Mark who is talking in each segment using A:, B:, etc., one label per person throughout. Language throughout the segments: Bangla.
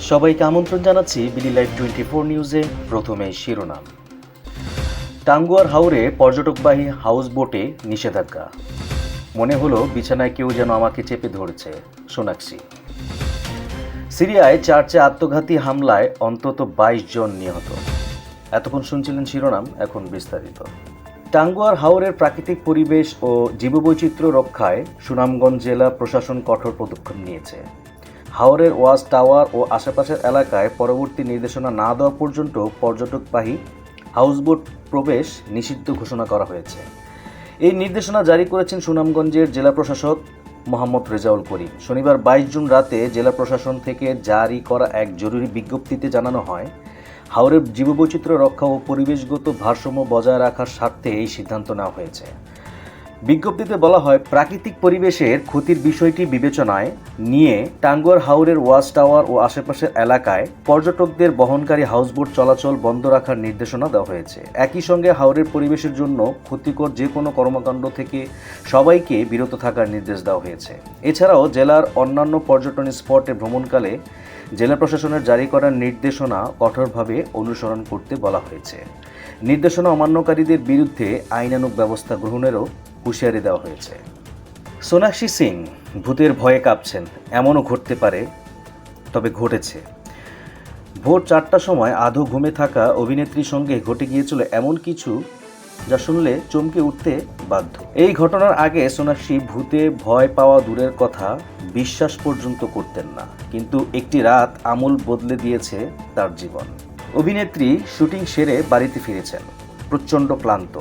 A: সবাইকে আমন্ত্রণ জানাচ্ছি বিডি লাইভ টোয়েন্টি ফোর নিউজে প্রথমে শিরোনাম। টাঙ্গুয়ার হাওরে পর্যটকবাহী হাউস বোটে নিষেধাজ্ঞা। মনে হলো বিছানায় কেউ যেন আমাকে চেপে ধরেছে, সোনাক্ষী। সিরিয়ায় চার্চে আত্মঘাতী হামলায় অন্তত বাইশ জন নিহত। এতক্ষণ শুনছিলেন শিরোনাম, এখন বিস্তারিত। টাঙ্গুয়ার হাওরের প্রাকৃতিক পরিবেশ ও জীববৈচিত্র্য রক্ষায় সুনামগঞ্জ জেলা প্রশাসন কঠোর পদক্ষেপ নিয়েছে। হাওরের ওয়াজ টাওয়ার ও আশেপাশের এলাকায় পরবর্তী নির্দেশনা না দেওয়া পর্যন্ত পর্যটকবাহী হাউসবোট প্রবেশ নিষিদ্ধ ঘোষণা করা হয়েছে। এই নির্দেশনা জারি করেছেন সুনামগঞ্জের জেলা প্রশাসক মোহাম্মদ রেজাউল করিম। শনিবার বাইশ জুন রাতে জেলা প্রশাসন থেকে জারি করা এক জরুরি বিজ্ঞপ্তিতে জানানো হয়, হাওরের জীববৈচিত্র্য রক্ষা ও পরিবেশগত ভারসাম্য বজায় রাখার স্বার্থে এই সিদ্ধান্ত নেওয়া হয়েছে। বিজ্ঞপ্তিতে বলা হয়, প্রাকৃতিক পরিবেশের ক্ষতির বিষয়টি বিবেচনায় নিয়ে টাঙ্গুয়ার হাওরের ওয়াচ টাওয়ার ও আশেপাশের এলাকায় পর্যটকদের বহনকারী হাউসবোট চলাচল বন্ধ রাখার নির্দেশনা দেওয়া হয়েছে। একই সঙ্গে হাওরের পরিবেশের জন্য ক্ষতিকর যে কোনো কর্মকাণ্ড থেকে সবাইকে বিরত থাকার নির্দেশ দেওয়া হয়েছে। এছাড়াও জেলার অন্যান্য পর্যটন স্পটে ভ্রমণকালে জেলা প্রশাসনের জারি করা নির্দেশনা কঠোরভাবে অনুসরণ করতে বলা হয়েছে। নির্দেশনা অমান্যকারীদের বিরুদ্ধে আইনানুগ ব্যবস্থা গ্রহণেরও হুঁশিয়ারি দেওয়া হয়েছে। সোনাক্ষী সিং ভূতের ভয়ে কাঁপছেন, এমনও ঘটতে পারে, তবে ঘটেছে। ভোর চারটার সময় আধো ঘুমে থাকা অভিনেত্রীর সঙ্গে ঘটে গিয়েছিল এমন কিছু যা শুনলে চমকে উঠতে বাধ্য। এই ঘটনার আগে সোনাক্ষী ভূতে ভয় পাওয়া দূরের কথা বিশ্বাস পর্যন্ত করতেন না, কিন্তু একটি রাত আমূল বদলে দিয়েছে তার জীবন। অভিনেত্রী শুটিং সেরে বাড়িতে ফিরেছেন, প্রচণ্ড ক্লান্ত।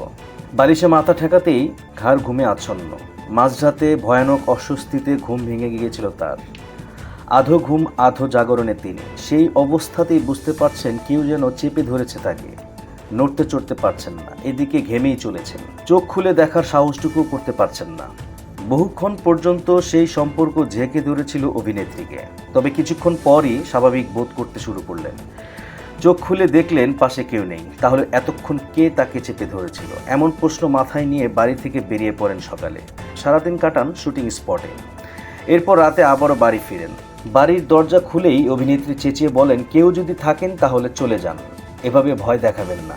A: বালিশে মাথা ঠেকাতেই ঘাড় ঘুমে আচ্ছন্ন। মাঝরাতে ভয়ানক অস্বস্তিতে ঘুম ভেঙে গিয়েছিল তার। আধো ঘুম, আধো জাগরণে তিনি। সেই অবস্থাতেই বুঝতে পারছেন কেউ যেন চেপে ধরেছে তাকে। নড়তে চড়তে পারছেন না। এদিকে ঘেমেই চলেছেন। চোখ খুলে দেখার সাহসটুকু করতে পারছেন না। বহুক্ষণ পর্যন্ত সেই সম্পর্ক ঝেঁকে ধরেছিল অভিনেত্রীকে। তবে কিছুক্ষণ পরই স্বাভাবিক বোধ করতে শুরু করলেন। চোখ খুলে দেখলেন পাশে কেউ নেই। তাহলে এতক্ষণ কে তাকে চেপে ধরেছিল? এমন প্রশ্ন মাথায় নিয়ে বাড়ি থেকে বেরিয়ে পড়েন সকালে। সারাদিন কাটান শুটিং স্পটে। এরপর রাতে আবারও বাড়ি ফিরেন। বাড়ির দরজা খুলেই অভিনেত্রী চেঁচিয়ে বলেন, কেউ যদি থাকেন তাহলে চলে যান। এভাবে ভয় দেখাবেন না।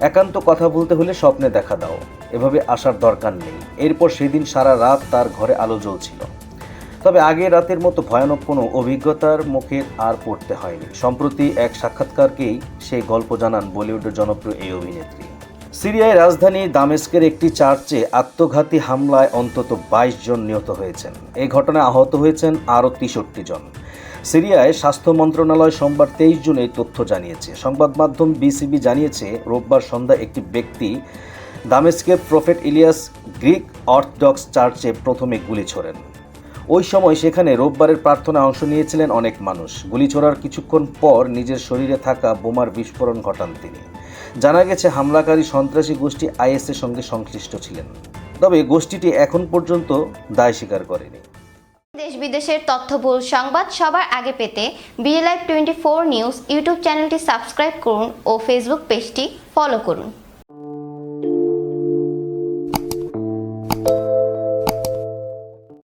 A: একান্ত কথা বলতে হলে স্বপ্নে দেখা দাও। এভাবে আসার দরকার নেই। এরপর সেদিন সারা রাত তার ঘরে আলো জ্বলছিল। তবে আগের রাতের মতো ভয়ানক কোনো অভিজ্ঞতার মুখে আর পড়তে হয়নি। সম্প্রতি এক সাক্ষাৎকারকেই সেই গল্প জানান বলিউডের জনপ্রিয় এই অভিনেত্রী। সিরিয়ায় রাজধানী দামেস্কের একটি চার্চে আত্মঘাতী হামলায় অন্তত বাইশ জন নিহত হয়েছেন। এই ঘটনায় আহত হয়েছেন আরও তেষট্টি জন। সিরিয়ায় স্বাস্থ্য মন্ত্রণালয় সোমবার তেইশ জুন এই তথ্য জানিয়েছে। সংবাদ মাধ্যম বিসিবি জানিয়েছে, রোববার সন্ধ্যায় একটি ব্যক্তি দামেস্কের প্রফেট ইলিয়াস গ্রিক অর্থডক্স চার্চে প্রথমে গুলি ছোড়েন। ওই সময় সেখানে রোববারের প্রার্থনায় অংশ নিয়েছিলেন অনেক মানুষ। গুলি ছোড়ার কিছুক্ষণ পর নিজের শরীরে থাকা বোমার বিস্ফোরণ ঘটান তিনি। জানা গেছে, হামলাকারী সন্ত্রাসী গোষ্ঠী আইএসের সঙ্গে সংশ্লিষ্ট ছিলেন। তবে গোষ্ঠীটি এখন পর্যন্ত দায় স্বীকার করেনি।
B: দেশ বিদেশের তথ্যবহুল সংবাদ সবার আগে পেতে live twenty four news YouTube চ্যানেলটি সাবস্ক্রাইব করুন ও ফেসবুক পেজটি ফলো করুন।